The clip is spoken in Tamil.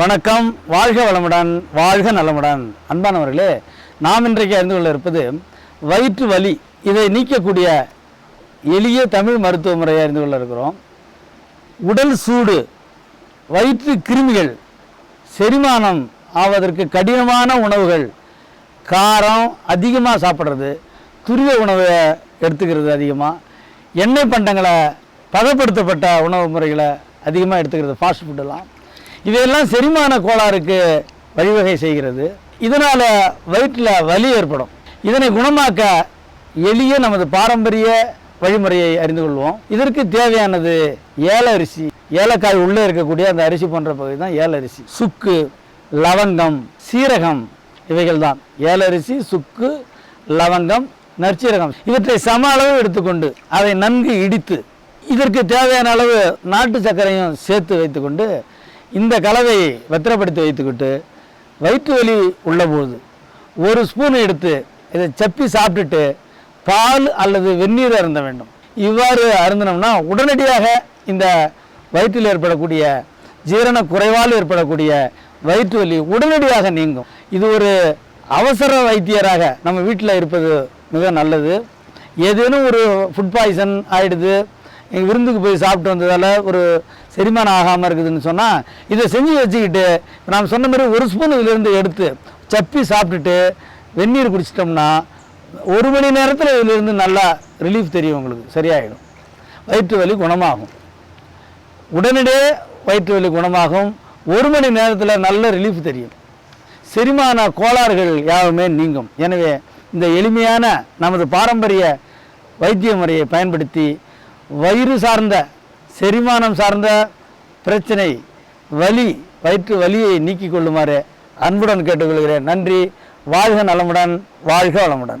வணக்கம். வாழ்க வளமுடன் வாழ்க நலமுடன். அன்பானவர்களே நாம் இன்றைக்கு அறிந்து கொள்ள இருப்பது வயிற்று வலி. இதை நீக்கக்கூடிய எளிய தமிழ் மருத்துவ முறையை அறிந்து கொள்ள இருக்கிறோம். உடல் சூடு வயிற்று கிருமிகள் செரிமானம் ஆவதற்கு கடினமான உணவுகள் காரம் அதிகமாக சாப்பிட்றது துரித உணவை எடுத்துக்கிறது அதிகமாக எண்ணெய் பண்டங்களை பதப்படுத்தப்பட்ட உணவு முறைகளை அதிகமாக எடுத்துக்கிறது ஃபாஸ்ட் ஃபுட்டெல்லாம் இதையெல்லாம் செரிமான கோளாறுக்கு வழிவகை செய்கிறது. இதனால் வயிற்றில் வலி ஏற்படும். இதனை குணமாக்க எளிய நமது பாரம்பரிய வழிமுறையை அறிந்து கொள்வோம். இதற்கு தேவையானது ஏல அரிசி. ஏலக்காய் உள்ளே இருக்கக்கூடிய அந்த அரிசி போன்ற பகுதி தான் ஏல அரிசி. சுக்கு லவங்கம் சீரகம் இவைகள் தான். ஏலரிசி சுக்கு லவங்கம் நற்சீரகம். இவற்றை சம அளவு எடுத்துக்கொண்டு அதை நன்கு இடித்து இதற்கு தேவையான அளவு நாட்டு சர்க்கரையும் சேர்த்து வைத்துக்கொண்டு இந்த கலவையை பத்திரப்படுத்தி வைத்துக்கிட்டு வயிற்று வலி உள்ளபோது ஒரு ஸ்பூன் எடுத்து இதை சப்பி சாப்பிட்டுட்டு பால் அல்லது வெந்நீர் அருந்த வேண்டும். இவ்வாறு அருந்தினோம்னா உடனடியாக இந்த வயிற்றில் ஏற்படக்கூடிய ஜீரண குறைவால் ஏற்படக்கூடிய வயிற்று வலி உடனடியாக நீங்கும். இது ஒரு அவசர வைத்தியராக நம்ம வீட்டில் இருப்பது மிக நல்லது. ஏதேனும் ஒரு ஃபுட் பாய்சன் ஆயிடுது விருந்துக்கு போய் சாப்பிட்டு வந்ததால் ஒரு செரிமானம் ஆகாமல் இருக்குதுன்னு சொன்னால் இதை செஞ்சு வச்சுக்கிட்டு நாம் சொன்ன மாதிரி ஒரு ஸ்பூன் இதிலிருந்து எடுத்து சப்பி சாப்பிட்டுட்டு வெந்நீர் குடிச்சிட்டோம்னா ஒரு மணி நேரத்தில் இதிலிருந்து நல்லா ரிலீஃப் தெரியும் உங்களுக்கு. சரியாயிடும். வயிற்று வலி குணமாகும். உடனடியே வயிற்று வலி குணமாகும். ஒரு மணி நேரத்தில் நல்ல ரிலீஃப் தெரியும். செரிமான கோளாறுகள் யாவுமே நீங்கும். எனவே இந்த எளிமையான நமது பாரம்பரிய வைத்திய முறையை பயன்படுத்தி வயிறு சார்ந்த செரிமானம் சார்ந்த பிரச்சனை வலி வயிற்று வலியை நீக்கிக் கொள்ளுமாறு அன்புடன் கேட்டுக்கொள்கிறேன். நன்றி. வாழ்க நலமுடன். வாழ்க வளமுடன்.